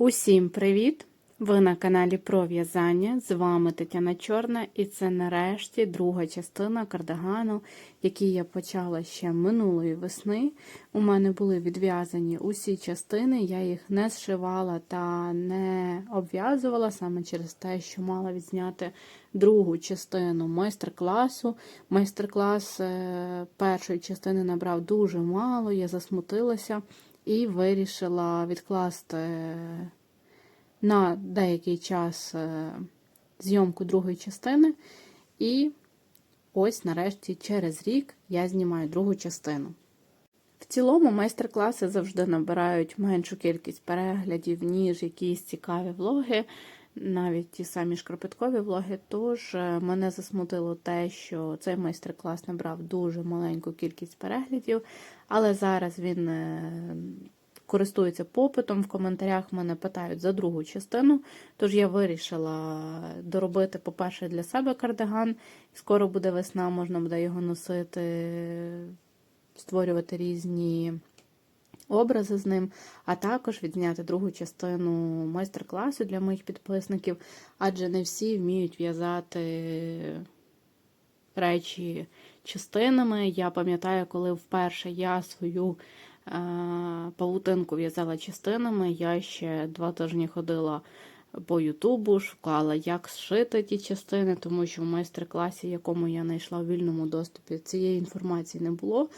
Усім привіт! Ви на каналі про в'язання. З вами Тетяна Чорна, і це нарешті друга частина кардигану, який я почала ще минулої весни. У мене були відв'язані усі частини, я їх не зшивала та не обв'язувала саме через те, що мала відзняти другу частину майстер-класу. Майстер-клас е, першої частини набрав дуже мало, я засмутилася і вирішила відкласти на деякий час е, зйомку другої частини. І ось нарешті через рік я знімаю другу частину. В цілому майстер-класи завжди набирають меншу кількість переглядів, ніж якісь цікаві влоги, навіть ті самі шкарпеткові влоги. Тож е, мене засмутило те, що цей майстер-клас набрав дуже маленьку кількість переглядів, але зараз він е, користується попитом. В коментарях мене питають за другу частину. Тож я вирішила доробити, по-перше, для себе кардиган. Скоро буде весна, можна буде його носити, створювати різні. Образи з ним, а також відзняти другу частину майстер-класу для моїх підписників, адже не всі вміють в'язати речі частинами. Я пам'ятаю, коли вперше я свою Павутинку в'язала частинами. Я ще два тижні ходила по Ютубу, шукала, як зшити ті частини, тому що в майстер-класі, якому я знайшла в вільному доступі, цієї інформації не було.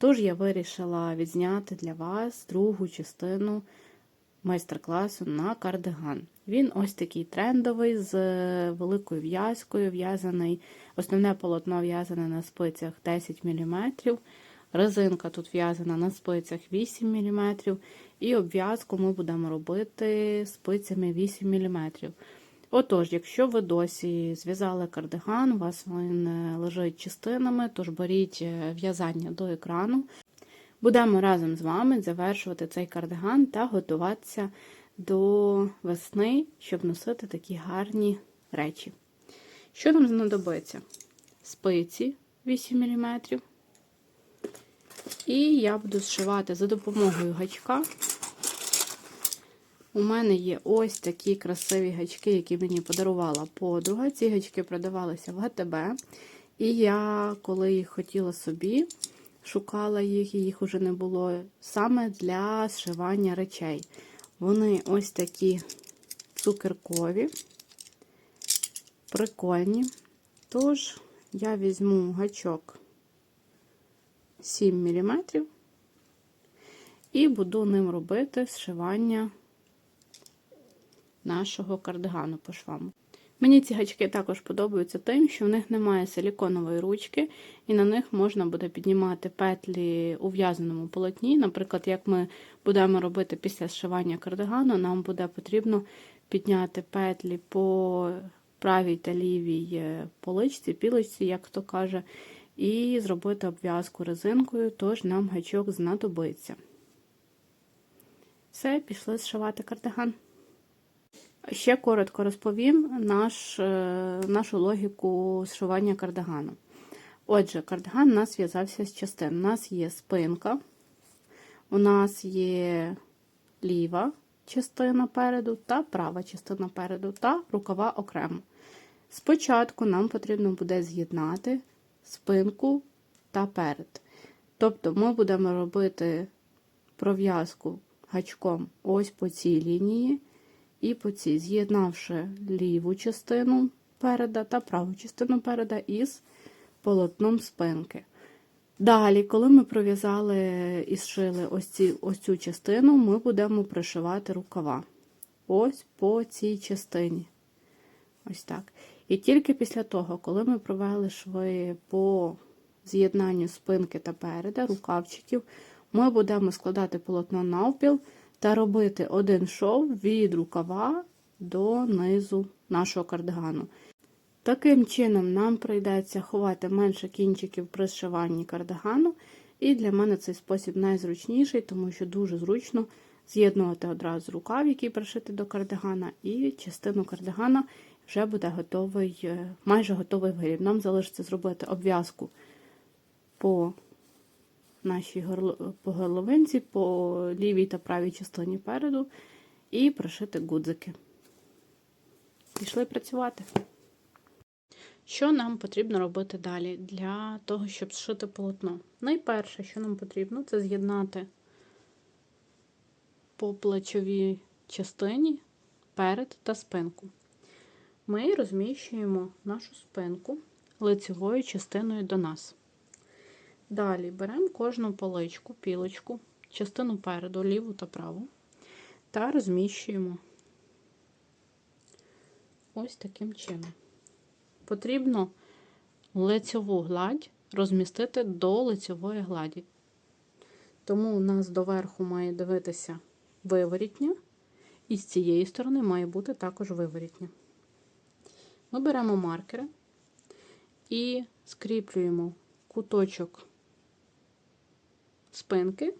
Тож я вирішила відзняти для вас другу частину майстер-класу на кардиган. Він ось такий трендовий, з великою в'язкою, в'язаний, основне полотно в'язане на спицях 10 мм. Резинка тут в'язана на спицях 8 мм, і обв'язку ми будемо робити спицями 8 мм. Отож, якщо ви досі зв'язали кардиган, у вас він лежить частинами, тож беріть е, в'язання до екрану. Будемо разом з вами завершувати цей кардиган та готуватися до весни, щоб носити такі гарні речі. Що нам знадобиться? Спиці 8 мм. І я буду зшивати за допомогою гачка. У мене є ось такі красиві гачки, які мені подарувала подруга. Ці гачки продавалися в ГТБ. І я, коли їх хотіла собі, шукала їх, і їх уже не було, саме для зшивання речей. Вони ось такі цукеркові, прикольні. Тож, я візьму гачок 7 мм і буду ним робити зшивання нашого кардигану по швам. Мені ці гачки також подобаються тим, що в них немає силіконової ручки, і на них можна буде піднімати петлі у в'язаному полотні. Наприклад, як ми будемо робити після зшивання кардигану, нам буде потрібно підняти петлі по правій та лівій е, поличці, пілочці, як хто каже, і зробити обв'язку резинкою, тож нам гачок знадобиться. Все, пішли зшивати кардиган. Ще коротко розповім наш, е, нашу логіку зшивання кардигану. Отже, кардиган у нас в'язався з частин. У нас є спинка, у нас є ліва частина переду та права частина переду, та рукава окремо. Спочатку нам потрібно буде з'єднати спинку та перед. Тобто ми будемо робити пров'язку гачком ось по цій лінії, і по цій, з'єднавши ліву частину переда та праву частину переда із полотном спинки. Далі, коли ми пров'язали і зшили ось, ці, ось цю частину, ми будемо пришивати рукава. Ось по цій частині. Ось так. І тільки після того, коли ми провели шви по з'єднанню спинки та переда, рукавчиків, ми будемо складати полотно навпіл та робити один шов від рукава до низу нашого кардигану. Таким чином, нам прийдеться ховати менше кінчиків при зшиванні кардигану, і для мене цей спосіб найзручніший, тому що дуже зручно з'єднувати одразу рукав, який пришити до кардигана, і частину кардигана вже буде готовий, е, майже готовий виріб. Нам залишиться зробити обв'язку по нашій горловинці, по лівій та правій частині переду. і пришити гудзики. Пішли працювати. Що нам потрібно робити далі для того, щоб зшити полотно? Найперше, що нам потрібно, це з'єднати по плечовій частині перед та спинку. Ми розміщуємо нашу спинку лицевою частиною до нас. Далі беремо кожну поличку, пілочку, частину переду, ліву та праву, та розміщуємо ось таким чином. Потрібно лицьову гладь розмістити до лицьової гладі. Тому у нас доверху має дивитися виворітня, і з цієї сторони має бути також виворітня. Ми беремо маркери і скріплюємо куточок спинки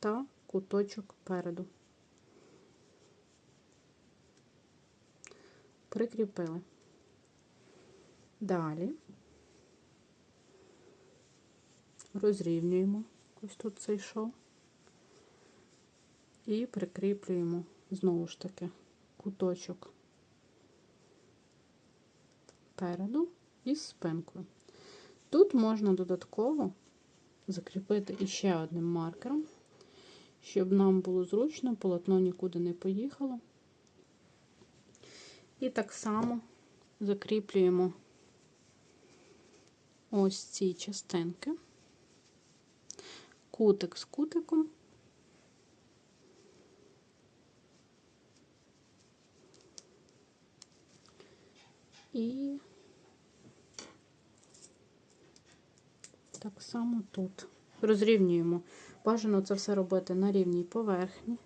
та куточок переду. Прикріпили. Далі розрівнюємо ось тут цей шов і прикріплюємо знову ж таки куточок переду із спинкою. Тут можна додатково закріпити іще одним маркером, щоб нам було зручно, полотно нікуди не поїхало. І так само закріплюємо ось ці частинки, кутик з кутиком. І так само тут. Розрівнюємо. Бажано це все робити на рівній поверхні.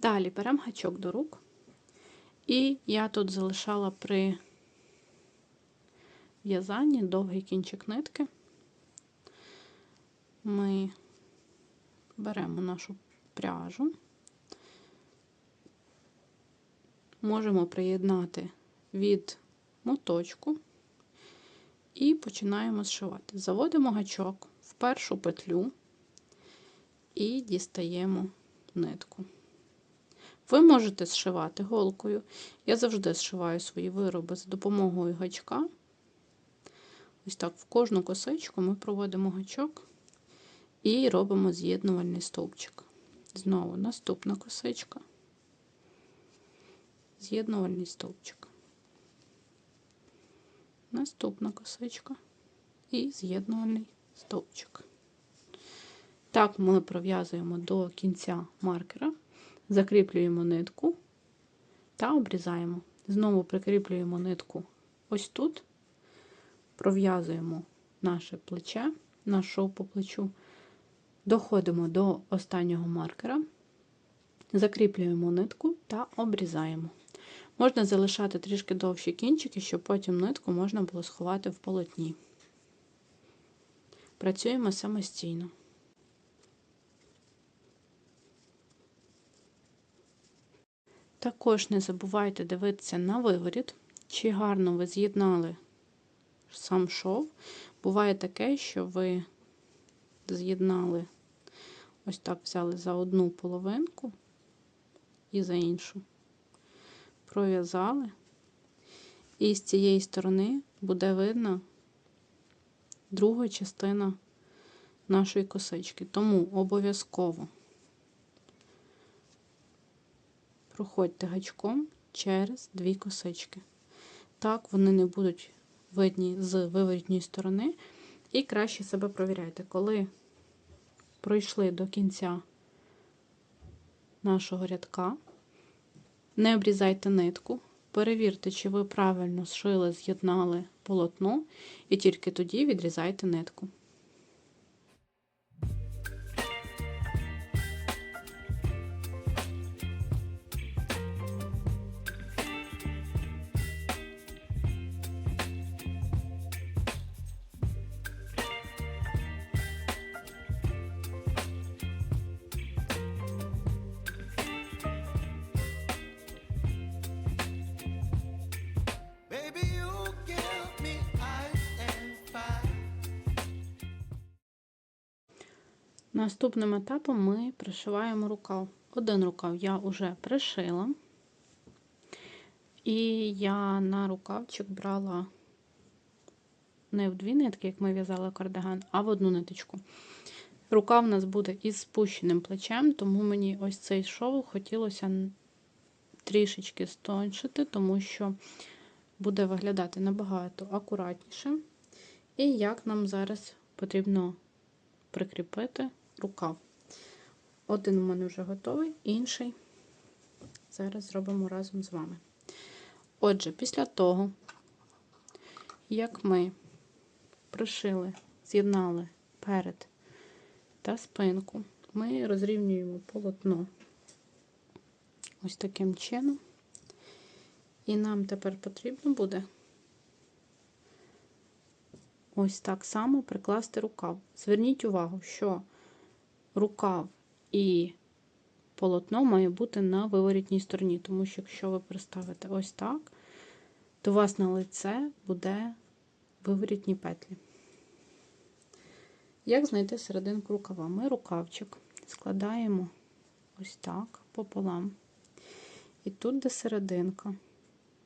Далі беремо гачок до рук, і я тут залишала при в'язанні довгий кінчик нитки. Ми беремо нашу пряжу, можемо приєднати від моточку і починаємо зшивати. Заводимо гачок в першу петлю і дістаємо нитку. Ви можете зшивати голкою. Я завжди зшиваю свої вироби за допомогою гачка. Ось так, в кожну косичку ми проводимо гачок і робимо з'єднувальний стовпчик. Знову наступна косичка, з'єднувальний стовпчик. Наступна косичка і з'єднувальний стовпчик. Так ми пров'язуємо до кінця маркера закріплюємо нитку та обрізаємо. Знову прикріплюємо нитку ось тут, пров'язуємо наше плече, наш шов по плечу, доходимо до останнього маркера, закріплюємо нитку та обрізаємо. Можна залишати трішки довші кінчики, щоб потім нитку можна було сховати в полотні. Працюємо самостійно. Також не забувайте дивитися на виворіт, чи гарно ви з'єднали сам шов. Буває таке, що ви з'єднали, ось так взяли за одну половинку і за іншу. Пров'язали, і з цієї сторони буде видно друга частина нашої косички. Тому обов'язково проходьте гачком через дві косички. Так, вони не будуть видні з виворітньої сторони. І краще себе провіряйте. Коли пройшли до кінця нашого рядка, не обрізайте нитку, перевірте, чи ви правильно зшили, з'єднали полотно, і тільки тоді відрізайте нитку. Наступним етапом ми пришиваємо рукав. Один рукав я вже пришила, і я на рукавчик брала не в дві нитки, як ми в'язали кардиган, а в одну ниточку. Рука в нас буде із спущеним плечем, тому мені ось цей шов хотілося трішечки стоншити, тому що буде виглядати набагато акуратніше. І як нам зараз потрібно прикріпити рукав. Один у мене вже готовий, інший зараз зробимо разом з вами. Отже, після того, як ми пришили, з'єднали перед та спинку, ми розрівнюємо полотно ось таким чином. І нам тепер потрібно буде ось так само прикласти рукав. Зверніть увагу, що рукав і полотно має бути на виворітній стороні, тому що якщо ви приставите ось так, то у вас на лице буде виворітні петлі. Як знайти серединку рукава? Ми рукавчик складаємо ось так пополам. І тут, де серединка,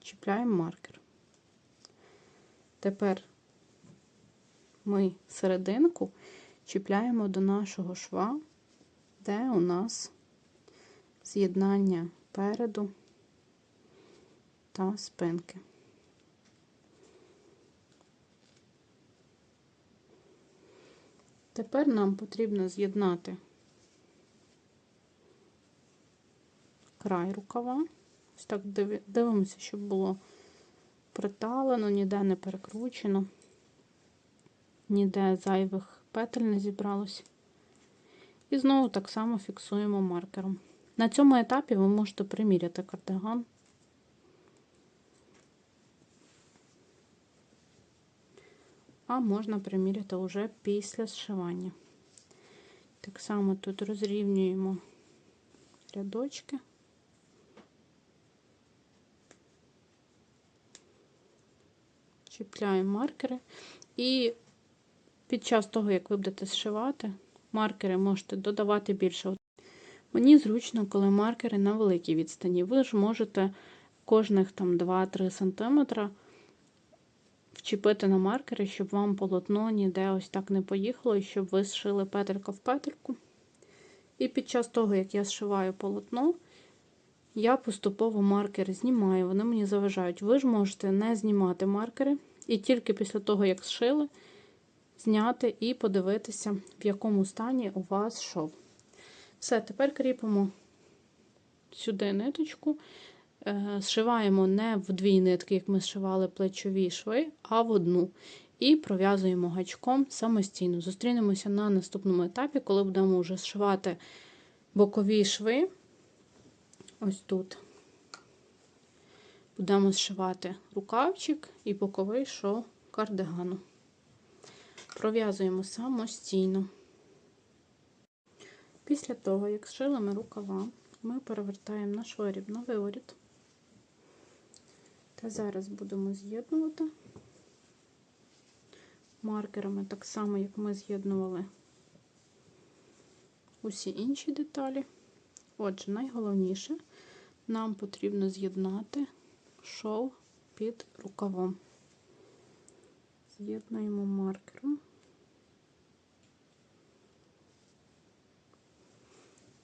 чіпляємо маркер. Тепер ми серединку чіпляємо до нашого шва, де у нас з'єднання переду та спинки. Тепер нам потрібно з'єднати край рукава. Ось так дивимося, щоб було приталено, ніде не перекручено, ніде зайвих петель не зібралось. І знову так само фіксуємо маркером. На цьому етапі ви можете приміряти кардиган. А можна приміряти вже після зшивання. Так само тут розрівнюємо рядочки. чіпляємо маркери. І під час того, як ви будете зшивати, маркери можете додавати більше. Мені зручно, коли маркери на великій відстані. Ви ж можете кожних 2-3 см вчепити на маркери, щоб вам полотно ніде ось так не поїхало, і щоб ви зшили петелька в петельку. І під час того, як я зшиваю полотно, я поступово маркери знімаю, вони мені заважають. Ви ж можете не знімати маркери, і тільки після того, як зшили, зняти і подивитися, в якому стані у вас шов. Все, тепер кріпимо сюди ниточку, е, зшиваємо не в дві нитки, як ми зшивали плечові шви, а в одну. І пров'язуємо гачком самостійно. Зустрінемося на наступному етапі, коли будемо вже зшивати бокові шви. Ось тут. Будемо зшивати рукавчик і боковий шов кардигану. Пров'язуємо самостійно. Після того, як зшили ми рукава, ми перевертаємо наш виріб на виворіт. Та зараз будемо з'єднувати маркерами, так само, як ми з'єднували усі інші деталі. Отже, найголовніше, нам потрібно з'єднати шов під рукавом. З'єднуємо маркером.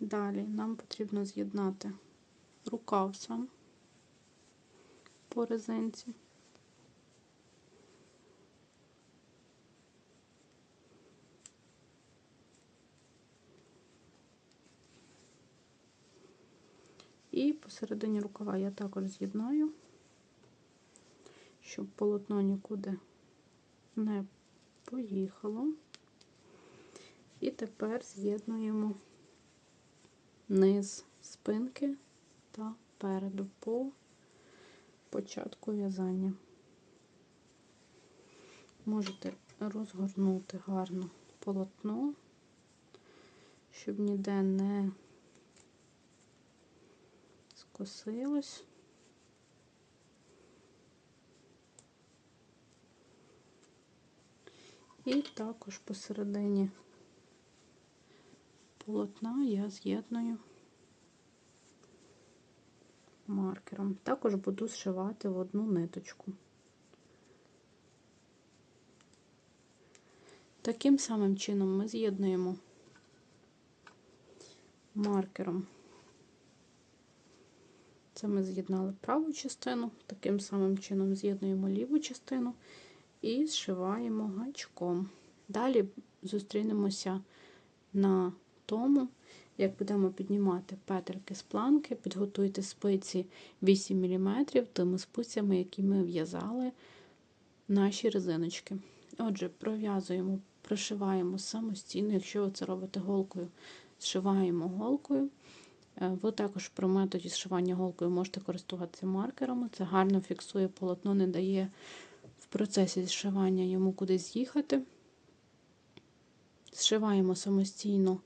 Далі нам потрібно з'єднати рукав сам по резинці. І посередині рукава я також з'єднаю щоб полотно нікуди не поїхало. І тепер з'єднуємо низ спинки та переду по початку в'язання. Можете розгорнути гарно полотно, щоб ніде не скосилось. І також посередині полотна я з'єдную маркером. Також буду зшивати в одну ниточку. Таким самим чином ми з'єднуємо маркером. Це ми з'єднали праву частину, таким самим чином з'єднуємо ліву частину і зшиваємо гачком. Далі зустрінемося на тому, як будемо піднімати петельки з планки, підготуйте спиці 8 мм тими спицями, які ми в'язали наші резиночки. Отже, пров'язуємо, прошиваємо самостійно, якщо ви це робите голкою, зшиваємо голкою. Е, Ви також при методі зшивання голкою можете користуватися маркерами. Це гарно фіксує полотно, не дає процесі зшивання йому кудись з'їхати. Зшиваємо самостійно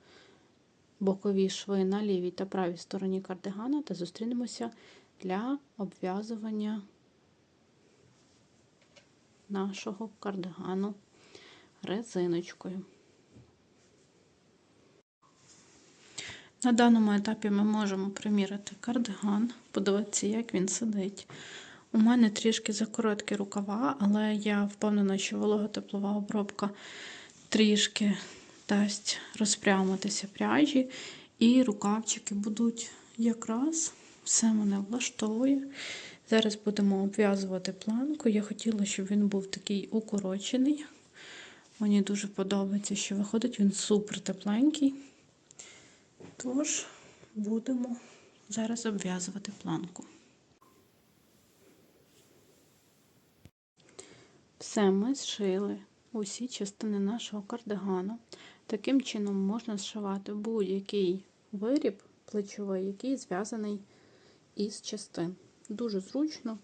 бокові шви на лівій та правій стороні кардигана та зустрінемося для обв'язування нашого кардигану резиночкою. На даному етапі ми можемо приміряти кардиган, подивитися, як він сидить. У мене трішки закороткі рукава, але я впевнена, що вологотеплова обробка трішки дасть розпрямитися пряжі, і рукавчики будуть якраз все мене влаштовує. Зараз будемо обв'язувати планку. Я хотіла, щоб він був такий укорочений. Мені дуже подобається, що виходить, він супер тепленький. Тож, будемо зараз обв'язувати планку. Все, ми зшили усі частини нашого кардигану. Таким чином можна зшивати будь-який виріб плечовий, який зв'язаний із частин. Дуже зручно,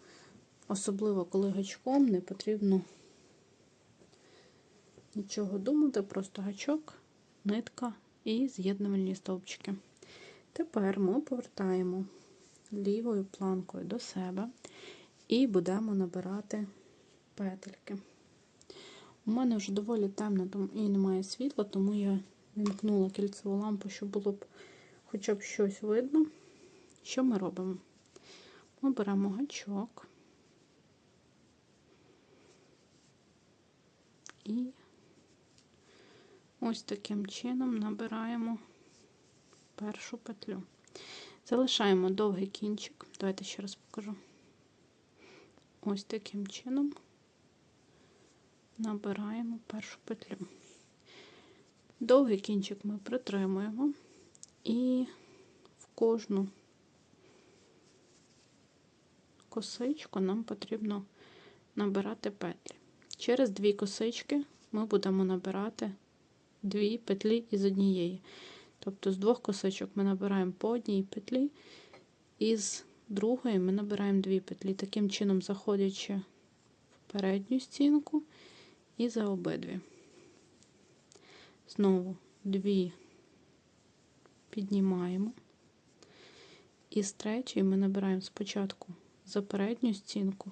особливо коли гачком не потрібно нічого думати, просто гачок, нитка і з'єднувальні стовпчики. Тепер ми повертаємо лівою планкою до себе і будемо набирати петельки. У мене вже доволі темно і немає світла, тому я вімкнула кільцеву лампу, щоб було б хоча б щось видно. Що ми робимо? Ми беремо гачок і ось таким чином набираємо першу петлю. Залишаємо довгий кінчик. Давайте ще раз покажу. Ось таким чином набираємо першу петлю. Довгий кінчик ми притримуємо і в кожну косичку нам потрібно набирати петлі. Через дві косички ми будемо набирати дві петлі із однієї. Тобто з двох косичок ми набираємо по одній петлі, і з другої ми набираємо дві петлі, таким чином заходячи в передню стінку і за обидві. Знову дві піднімаємо. І з третьої ми набираємо спочатку за передню стінку,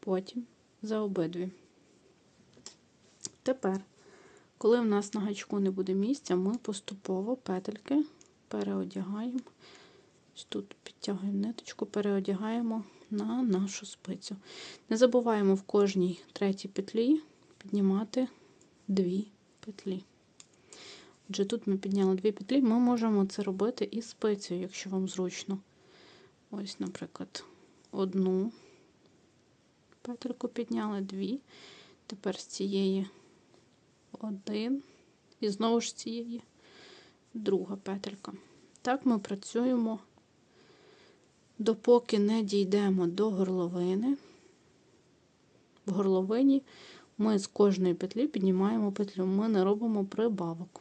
потім за обидві. Тепер, коли в нас на гачку не буде місця, ми поступово петельки переодягаємо. Тут підтягуємо ниточку, переодягаємо на нашу спицю. Не забуваємо в кожній третій петлі піднімати дві петлі. Отже, тут ми підняли дві петлі, ми можемо це робити і спицею, якщо вам зручно. Ось, наприклад, одну петельку підняли, дві. Тепер з цієї один, і знову ж з цієї друга петелька. Так ми працюємо допоки не дійдемо до горловини. В горловині ми з кожної петлі піднімаємо петлю, ми не робимо прибавок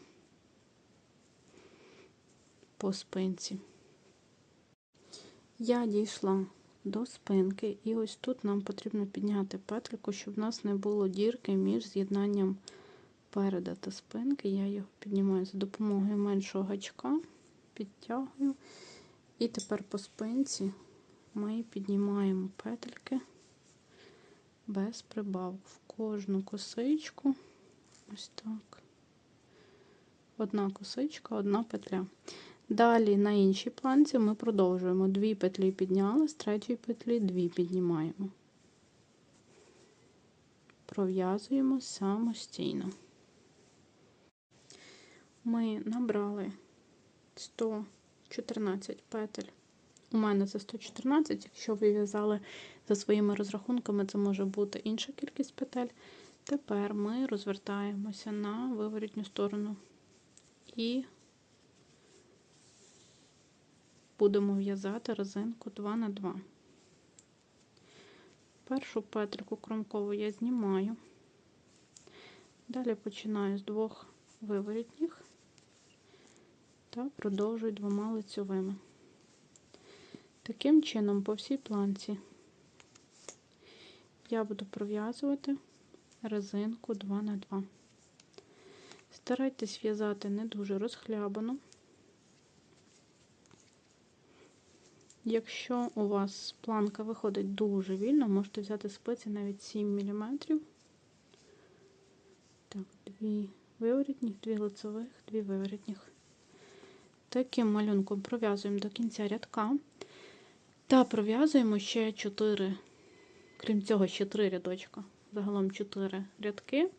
по спинці. Я дійшла до спинки, і ось тут нам потрібно підняти петельку, щоб в нас не було дірки між з'єднанням переда та спинки. Я його піднімаю за допомогою меншого гачка, підтягую. І тепер по спинці ми піднімаємо петельки без прибавок в кожну косичку, ось так, одна косичка, одна петля. Далі на іншій планці ми продовжуємо. Дві петлі підняли, з третьої петлі дві піднімаємо. Пров'язуємо самостійно. Ми набрали 114 петель. У мене це 114, якщо ви в'язали за своїми розрахунками, це може бути інша кількість петель. Тепер ми розвертаємося на виворітню сторону і будемо в'язати резинку 2 на 2. Першу петельку кромкову я знімаю. Далі починаю з двох виворітніх та продовжую двома лицьовими. Таким чином, по всій планці я буду пров'язувати резинку 2 на 2. Старайтесь в'язати не дуже розхлябано. Якщо у вас планка виходить дуже вільно, можете взяти спиці навіть 7 мм. Так, дві виворітніх, дві лицевих, дві виворітніх. Таким малюнком пров'язуємо до кінця рядка. Та пров'язуємо ще 4, крім цього, ще 3 рядочка. Загалом 4 рядки.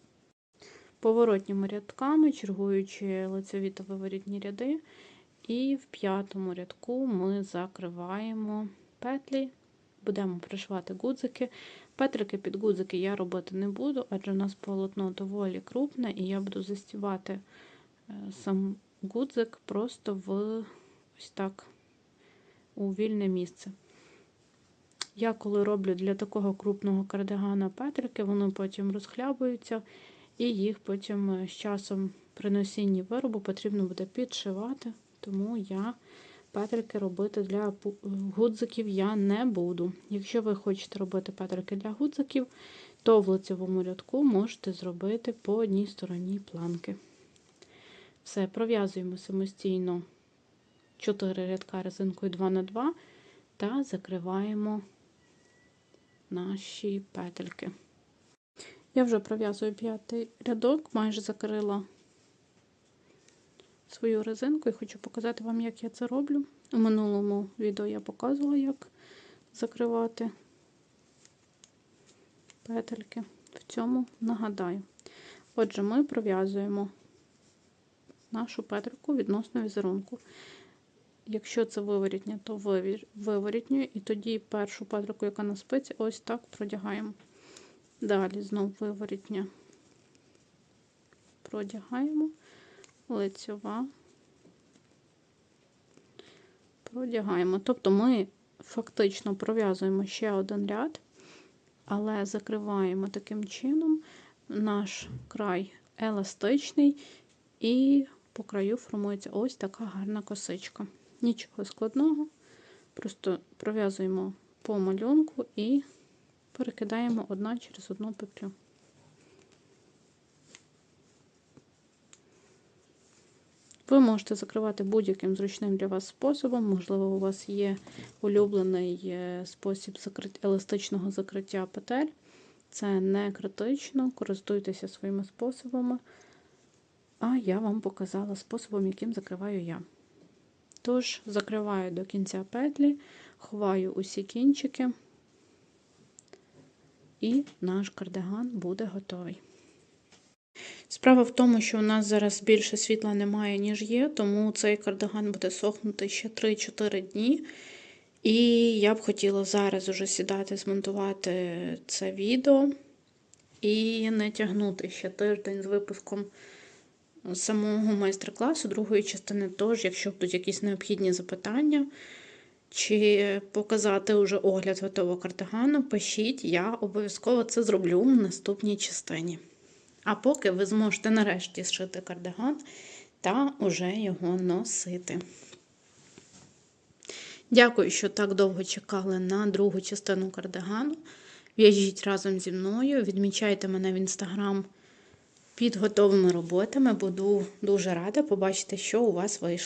Поворотніми рядками, чергуючи лицеві та виворітні ряди. І в п'ятому рядку ми закриваємо петлі, будемо пришивати гудзики. Петрики під гудзики я робити не буду, адже у нас полотно доволі крупне, і я буду застівати сам гудзик просто в ось так у вільне місце. Я коли роблю для такого крупного кардигана петрики, вони потім розхлябуються, і їх потім з часом при носінні виробу потрібно буде підшивати. Тому я петрики робити для гудзиків я не буду. Якщо ви хочете робити петрики для гудзиків, то в лицевому рядку можете зробити по одній стороні планки. Все, пров'язуємо самостійно 4 рядка резинкою 2 на 2 та закриваємо наші петельки. Я вже пров'язую п'ятий рядок, майже закрила свою резинку і хочу показати вам, як я це роблю. У минулому відео я показувала, як закривати петельки. В цьому нагадаю. Отже, ми пров'язуємо нашу петельку відносно візерунку. Якщо це виворітня, то виворітню, і тоді першу петельку, яка на спиці, ось так продягаємо. Далі знову виворітня продягаємо, лицьова, продягаємо. Тобто ми фактично пров'язуємо ще один ряд, але закриваємо таким чином наш край еластичний, і по краю формується ось така гарна косичка. Нічого складного, просто пров'язуємо по малюнку і перекидаємо одна через одну петлю. Ви можете закривати будь-яким зручним для вас способом. Можливо, у вас є улюблений е, спосіб еластичного закриття петель. Це не критично, користуйтеся своїми способами. А я вам показала способом, яким закриваю я. Тож, закриваю до кінця петлі, ховаю усі кінчики, і наш кардиган буде готовий. Справа в тому, що у нас зараз більше світла немає, ніж є, тому цей кардиган буде сохнути ще 3-4 дні. І я б хотіла зараз уже сідати, змонтувати це відео і не тягнути ще тиждень з випуском самого майстер-класу, другої частини тож, якщо будуть якісь необхідні запитання, чи показати вже огляд готового кардигану, пишіть, я обов'язково це зроблю в наступній частині. А поки ви зможете нарешті зшити кардиган та уже його носити. Дякую, що так довго чекали на другу частину кардигану. В'яжіть разом зі мною, відмічайте мене в інстаграм під готовими роботами. Буду дуже рада побачити, що у вас вийшло.